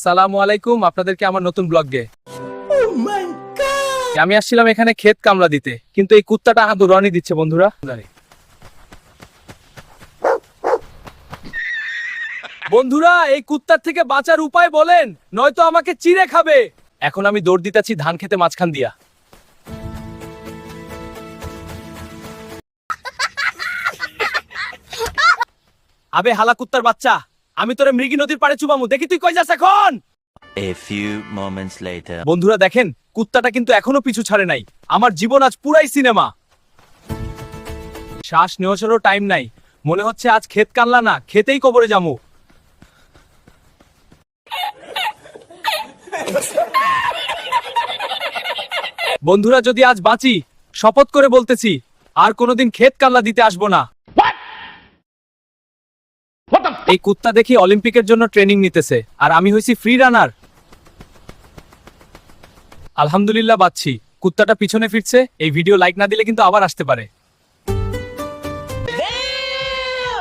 আসসালামু আলাইকুম, আপনাদেরকে আমার নতুন ব্লগে। আমি আসছিলাম এখানে ক্ষেত কামলা দিতে, কিন্তু এই কুত্তাটা হাঁটু রনি দিচ্ছে, বন্ধুরা। বন্ধুরা, এই কুত্তার থেকে বাঁচার উপায় বলেন, নয়তো আমাকে চিড়ে খাবে। এখন আমি দৌড় দিতেছি ধান খেতে মাঝখান দিয়া। আবে, হালা কুত্তার বাচ্চা। আমি তোরে মৃগী নদীর পাড়ে চুবামু। দেখি তুই কই যাস এখন? A few moments later. বন্ধুরা দেখেন কুত্তাটা কিন্তু এখনও পিছু ছাড়ে নাই। আমার জীবন আজ পুরাই সিনেমা। শ্বাস নেওয়ারও টাইম নাই। মনে হচ্ছে আজ ক্ষেত কানলা না খেতেই কবরে যামু। বন্ধুরা যদি আজ বাঁচি শপথ করে বলতেছি আর কোনোদিন ক্ষেত কাল্লা দিতে আসব না। এই কুত্তা দেখি অলিম্পিকের জন্য ট্রেনিং নিতেছে। আর আমি হয়েছি ফ্রি রানার আলহামদুলিল্লাহ বাচ্ছি কুত্তাটা পিছনে ফিরছে। এই ভিডিও লাইক না দিলে কিন্তু আবার আসতে পারে।